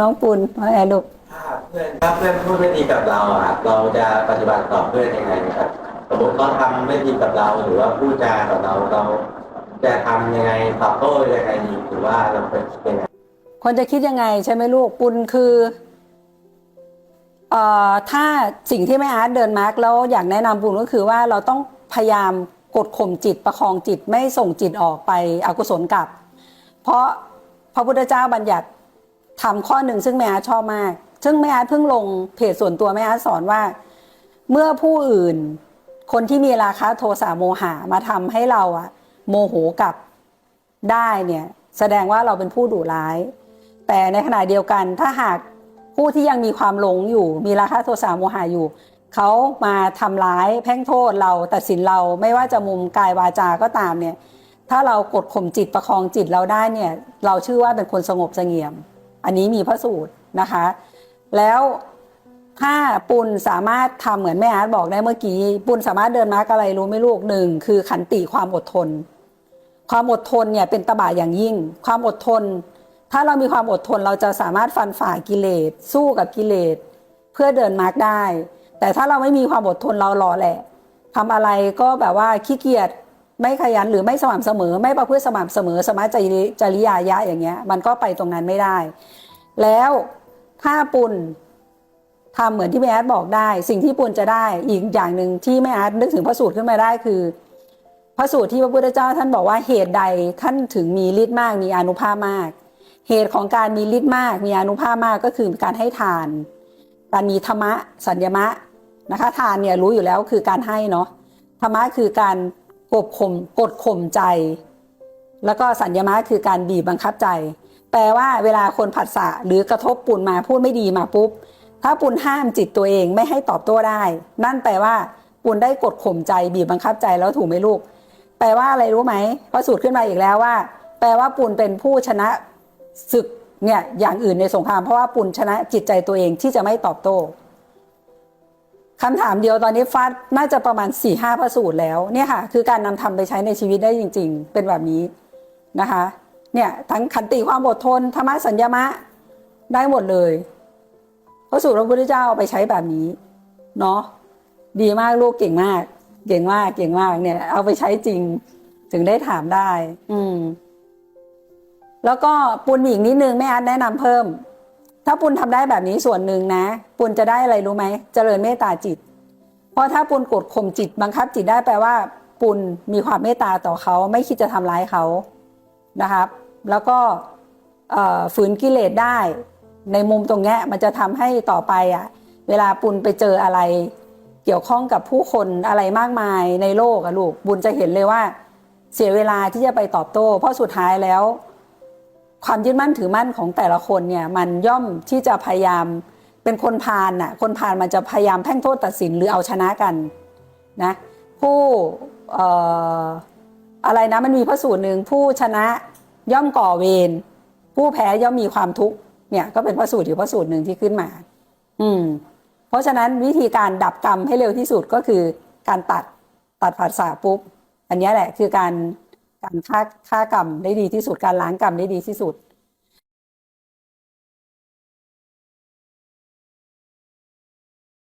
น้องปุณว่าไงลูกถ้าเพื่อนถ้าเพื่อนพูดไม่ดีกับเราอะเราจะปฏิบัติต่อเพื่อนยังไงครับสมมติเขาทำไม่ดีกับเราหรือว่าพูดจากับเราเราจะทำยังไงตอบโต้ยังไงดีหรือว่าเราเป็นยังไงคนจะคิดยังไงใช่ไหมลูกปุณคือเอ่อถ้าสิ่งที่แม่อาร์ตเดินมาร์กแล้วอยากแนะนำปุณก็คือว่าเราต้องพยายามกดข่มจิตประคองจิตไม่ส่งจิตออกไปอกุศลกลับ เพราะพระพุทธเจ้าบัญญัติ ทำข้อหนึ่งซึ่งแม่อาชอบมาก ซึ่งแม่อาเพิ่งลงเพจส่วนตัวแม่อาสอนว่า เมื่อผู้อื่น คนที่มีราคะโทสะโมหะมาทำให้เราอะโมโหกับได้เนี่ยแสดงว่าเราเป็นผู้ดุร้าย แต่ในขณะเดียวกันถ้าหากผู้ที่ยังมีความหลงอยู่ มีราคะโทสะโมหะอยู่เขามาทำร้ายแพ่งโทษเราตัดสินเราไม่ว่าจะมุมกายวาจาก็ตามเนี่ยถ้าเรากดข่มจิตประคองจิตเราได้เนี่ยเราชื่อว่าเป็นคนสงบเสงี่ยม อันนี้มีพระสูตรนะคะ แล้วถ้าปุณสามารถทำเหมือนแม่อาร์ตบอกได้เมื่อกี้ ปุณสามารถเดินมาร์กอะไรรู้ไหมลูกหนึ่งคือขันติความอดทน ความอดทนเนี่ยเป็นตบะอย่างยิ่ง ความอดทน ถ้าเรามีความอดทนเราจะสามารถฟันฝ่ากิเลส สู้กับกิเลส เพื่อเดินมาร์กได้ แต่ถ้าเราไม่มีความอดทนเรารอแหละทำอะไรก็แบบว่าขี้เกียจ ไม่ขยันหรือไม่สม่ำเสมอ ไม่ประพฤติสม่ำเสมอ สมาจริจริยายะอย่างเงี้ย มันก็ไปตรงนั้นไม่ได้ แล้วถ้าปุณทำเหมือนที่แม่อาร์ตบอกได้ สิ่งที่ปุณจะได้อีกอย่างหนึ่งที่แม่อาร์ตนึกถึงพระสูตรขึ้นมาได้คือ พระสูตรที่พระพุทธเจ้าท่านบอกว่าเหตุใดท่านถึงมีฤทธิ์มากมีอนุภาพมาก เหตุของการมีฤทธิ์มาก มีอนุภาพมากก็คือการให้ทาน การมีธรรมะสัญญมะนะคะทานเนี่ยรู้อยู่แล้วคือการให้เนาะธรรมะคือการ กดข่มกดข่มใจ แล้วก็สัญญามะคือการบีบบังคับใจ แปลว่าเวลาคนผัสสะหรือกระทบปุ่นมาพูดไม่ดีมาปุ๊บ ถ้าปุ่นห้ามจิตตัวเองไม่ให้ตอบโต้ได้ นั่นแปลว่าปุ่นได้กดข่มใจ บีบบังคับใจแล้วถูกไหมลูก แปลว่าอะไรรู้ไหมพระสูตรขึ้นมาอีกแล้วว่า แปลว่าปุณเป็นผู้ชนะศึกเนี่ยอย่างอื่นในสงครามเพราะว่าปุณชนะจิตใจตัวเองที่จะไม่ตอบโต้ คำถามเดียวตอนนี้ฟาดน่าจะประมาณ4ี่ห้าพระสูตรแล้วเนี่ยค่ะ คือการนำทำไปใช้ในชีวิตได้จริง ๆ เป็นแบบนี้นะคะเนี่ยทั้งขันติความอดทนธรรมะสัญญามะได้หมดเลย พระสูตรพระพุทธเจ้าเอาไปใช้แบบนี้เนาะดีมากลูกเก่งมาก เก่งมากเก่งมากเนี่ย เอาไปใช้จริงถึงได้ถามได้ อืม แล้วก็ปุณมีอีกนิดนึงแม่อาร์ตแนะนำเพิ่ม ถ้าปุณทำได้แบบนี้ส่วนหนึ่งนะ ปุณจะได้อะไรรู้ไหมเจริญเมตตาจิต เพราะถ้าปุณกดข่มจิตบังคับจิตได้แปลว่า ปุณมีความเมตตาต่อเขาไม่คิดจะทำร้ายเขานะครับ แล้วก็ฝืนกิเลสได้ในมุมตรงนี้มันจะทำให้ต่อไปอะเวลาปุณไปเจออะไร เกี่ยวข้องกับผู้คนอะไรมากมายในโลกอะลูกบุญจะเห็นเลยว่า เสียเวลาที่จะไปตอบโต้ เพราะสุดท้ายแล้ว ความยึดมั่นถือมั่นของแต่ละคนเนี่ยมันย่อมที่จะพยายามเป็นคนพาลน่ะคนพาลมันจะพยายามแพ่งโทษตัดสินหรือเอาชนะกันนะผู้ออะไรนะมันมีพระสูตรหนึ่งผู้ชนะย่อมก่อเวรผู้แพ้ย่อมมีความทุกข์เนี่ยก็เป็นพระสูตรอยู่พระสูตรหนึ่งที่ขึ้นมา อืม เพราะฉะนั้นวิธีการดับกรรมให้เร็วที่สุดก็คือการตัดตัดผัสสะปุ๊บอันนี้แหละคือการ การฆ่าฆ่ากรรมได้ดีที่สุดการล้างกรรมได้ดีที่สุด